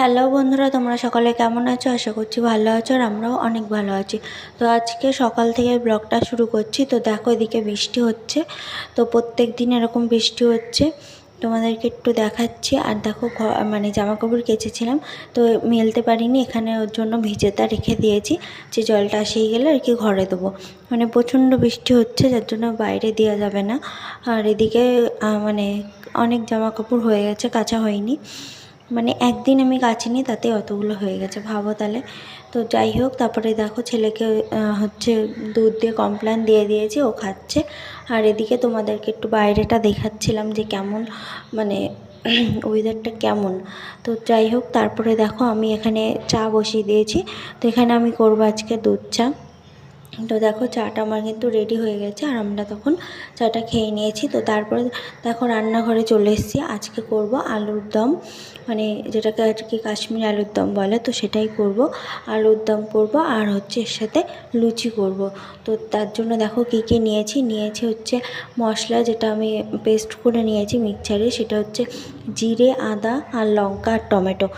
Hello বন্ধুরা, তোমরা সকলে কেমন আছো? আশা করছি ভালো আছো আর আমরাও অনেক ভালো আছি। তো আজকে সকাল থেকে ব্লগটা শুরু করছি। তো দেখো এদিকে বৃষ্টি হচ্ছে। তো প্রত্যেক দিন এরকম বৃষ্টি হচ্ছে। তোমাদেরকে একটু দেখাচ্ছি। আর দেখো মানে জামা কাপড় কেচেছিলাম। তো মেলতে পারিনি, এখানে ওর জন্য ভিজেতা রেখে দিয়েছি। যে জলটা আসিয়ে গেলে আর কি ঘরে দেবো। মানে প্রচণ্ড বৃষ্টি হচ্ছে, যার জন্য বাইরে দেওয়া যাবে না। আর এদিকে মানে অনেক জামা কাপড় হয়ে গেছে, কাঁচা হয়নি। মানে একদিন আমি কাচিনি তাতে অতগুলো হয়ে গেছে, ভাবো তাহলে। তো যাই হোক, তারপরে দেখো ছেলেকে হচ্ছে দুধ দিয়ে কমপ্ল্যান দিয়ে দিয়েছি, ও খাচ্ছে। আর এদিকে তোমাদেরকে একটু বাইরেটা দেখাচ্ছিলাম যে কেমন মানে ওয়েদারটা কেমন। তো যাই হোক, তারপরে দেখো আমি এখানে চা বসিয়ে দিয়েছি। তো এখানে আমি করব আজকে দুধ চা। তো দেখো চাটা আমার কিন্তু রেডি হয়ে গেছে আর আমরা তখন চাটা খেয়ে নিয়েছি। তো তারপরে দেখো রান্নাঘরে চলে এসেছি। আজকে করব আলুর দম মানে যেটাকে আর কি কাশ্মীরি আলুর দম বলে, তো সেটাই করব। আলুর দম করব আর হচ্ছে এর সাথে লুচি করব। তো তার জন্য দেখো কী কী নিয়েছি? নিয়েছি হচ্ছে মশলা যেটা আমি পেস্ট করে নিয়েছি মিক্সারে সেটা হচ্ছে জিরে, আদা আর লঙ্কা আর টমেটো।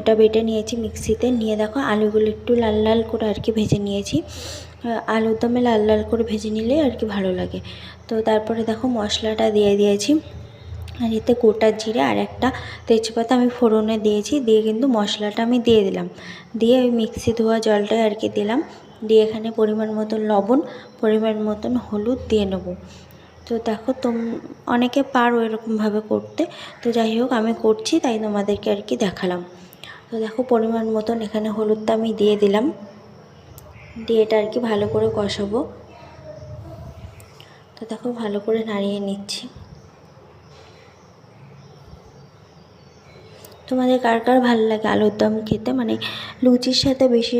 এটা বেটে নিয়েছি মিক্সিতে নিয়ে দেখো আলুগুলো একটু লাল লাল করে আর কি ভেজে নিয়েছি। আলুর দমে লাল লাল করে ভেজে নিলে আর কি ভালো লাগে। তো তারপরে দেখো মশলাটা দিয়ে দিয়েছি। আর এতে গোটা জিরে আর একটা তেজপাতা আমি ফোড়নে দিয়েছি। দিয়ে কিন্তু মশলাটা আমি দিয়ে দিলাম। দিয়ে ওই মিক্সি ধোয়া জলটাই আর কি দিলাম। দিয়ে এখানে পরিমাণ মতন লবণ, পরিমাণ মতন হলুদ দিয়ে নেব। তো দেখো তোম, অনেকে পারো এরকমভাবে করতে। তো যাই হোক, আমি করছি, তাই তোমাদেরকে আর কি দেখালাম। তো দেখো পরিমাণ মতন এখানে হলুদটা আমি দিয়ে দিলাম। দিয়ে এটা আর কি ভালো করে কষাবো। তো দেখো ভালো করে নাড়িয়ে নিচ্ছি। তোমাদের কার কার ভালো লাগে আলুর দম খেতে? মানে লুচির সাথে বেশি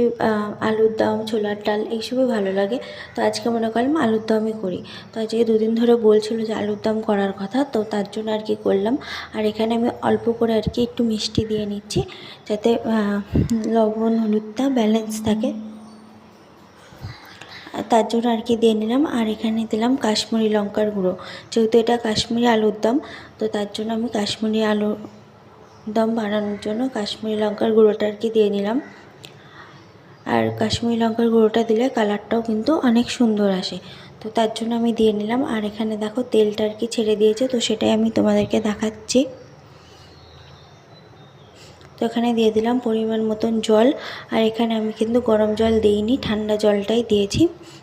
আলুর দম, ছোলার ডাল এইসবই ভালো লাগে। তো আজকে মনে করলাম আলুর দমই করি। তো আজকে দুদিন ধরে বলছিল যে আলুর দম করার কথা, তো তার জন্য আর কি করলাম। আর এখানে আমি অল্প করে আর কি একটু মিষ্টি দিয়ে নিচ্ছি, যাতে লবণ, হলুদটা ব্যালেন্স থাকে। তার জন্য আর কি দিয়ে নিলাম। আর এখানে দিলাম কাশ্মীরি লঙ্কার গুঁড়ো। যেহেতু এটা কাশ্মীরি আলুর দম, তো তার জন্য আমি কাশ্মীরি আলু দম বানানোর জন্য কাশ্মীরি লঙ্কার গুঁড়োটা আর কি দিয়ে নিলাম। আর কাশ্মীরি লঙ্কার গুঁড়োটা দিলে কালারটাও কিন্তু অনেক সুন্দর আসে। তো তার জন্য আমি দিয়ে নিলাম। আর এখানে দেখো তেলটা আর কি ছেড়ে দিয়েছে, তো সেটাই আমি তোমাদেরকে দেখাচ্ছি। তো এখানে দিয়ে দিলাম পরিমাণ মতন জল। আর এখানে আমি কিন্তু গরম জল দিইনি, ঠান্ডা জলটাই দিয়েছি।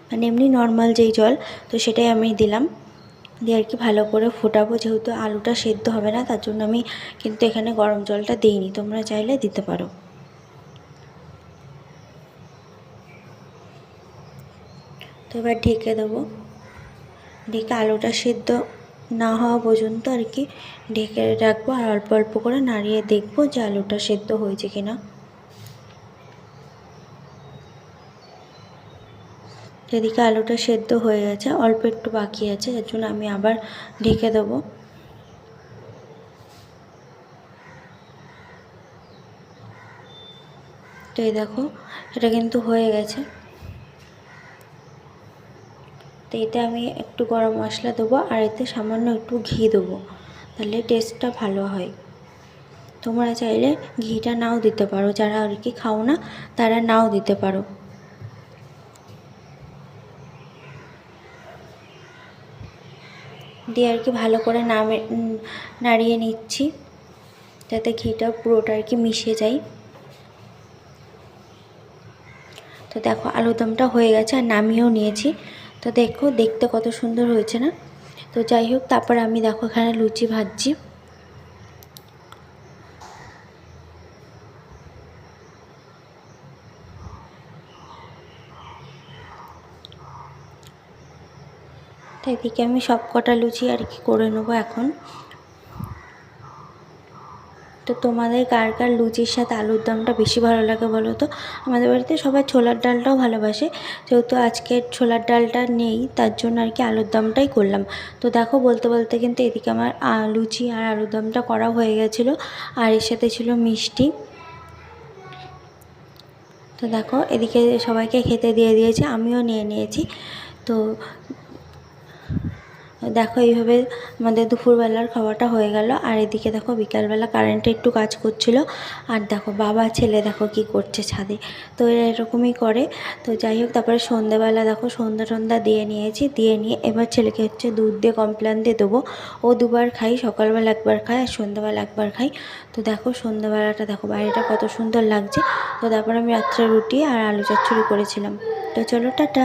মানে এমনি নর্মাল যেই জল, তো সেটাই আমি দিলাম। দিয়ে আর কি ভালো করে ফোটাবো, যেহেতু আলুটা সেদ্ধ হবে না, তার জন্য আমি কিন্তু এখানে গরম জলটা দিইনি। তোমরা চাইলে দিতে পারো। তো এবার ঢেকে দেবো। ঢেকে আলুটা সেদ্ধ না হওয়া পর্যন্ত আর কি ঢেকে রাখব আর অল্প অল্প করে নাড়িয়ে দেখব যে আলুটা সেদ্ধ হয়েছে কিনা। এদিকে আলুটা সেদ্ধ হয়ে গেছে, অল্প একটু বাকি আছে যার জন্য আমি আবার ঢেকে দেবো। তো এই দেখো, এটা কিন্তু হয়ে গেছে। তো এতে আমি একটু গরম মশলা দেবো আর এতে সামান্য একটু ঘি দেবো। তাহলে টেস্টটা ভালো হয়। তোমরা চাইলে ঘিটা নাও দিতে পারো। যারা আর কি খাও না, তারা নাও দিতে পারো। দিয়ে আর কি ভালো করে নামে নাড়িয়ে নিচ্ছি। যাতে ঘিটা পুরোটা আর কি মিশে যায়। তো দেখো আলুদমটা হয়ে গেছে আর নামিয়েও নিয়েছি। তো দেখো, দেখতে কত সুন্দর হয়েছে না? তো যাই হোক, তারপর আমি দেখো এখানে লুচি ভাজছি। এদিকে আমি সব কটা লুচি আর কি করে নেব এখন। তো তোমাদের কার কার লুচির সাথে আলুর দমটা বেশি ভালো লাগে বলো তো? আমাদের বাড়িতে সবাই ছোলার ডালটাও ভালোবাসে। যেহেতু আজকে ছোলার ডালটা নেই, তার জন্য আর কি আলুর দমটাই করলাম। তো দেখো, বলতে বলতে কিন্তু এদিকে আমার লুচি আর আলুর দমটা করা হয়ে গেছিল। আর এর সাথে ছিল মিষ্টি। তো দেখো, এদিকে সবাইকে খেতে দিয়ে দিয়েছি, আমিও নিয়ে নিয়েছি। তো দেখো, এইভাবে আমাদের দুপুরবেলার খাওয়াটা হয়ে গেল। আর এদিকে দেখো, বিকালবেলা কারেন্টে একটু কাজ করছিল। আর দেখো, বাবা, ছেলে দেখো কি করছে ছাদে। তো এরা এরকমই করে। তো যাই হোক, তারপরে সন্ধ্যেবেলা দেখো, সন্ধ্যা টন্ধা দিয়ে নিয়েছি। দিয়ে নিয়ে এবার ছেলেকে হচ্ছে দুধ দিয়ে, কমপ্লেন দিয়ে দেবো। ও দুবার খাই, সকালবেলা একবার খায়, আর সন্ধ্যাবেলা একবার খাই। তো দেখো, সন্ধ্যাবেলাটা দেখো, বাইরেটা কত সুন্দর লাগছে। তো তারপর আমি রাত্রে রুটি আর আলু চচ্চড়ি করেছিলাম। তো চলো, টাটা।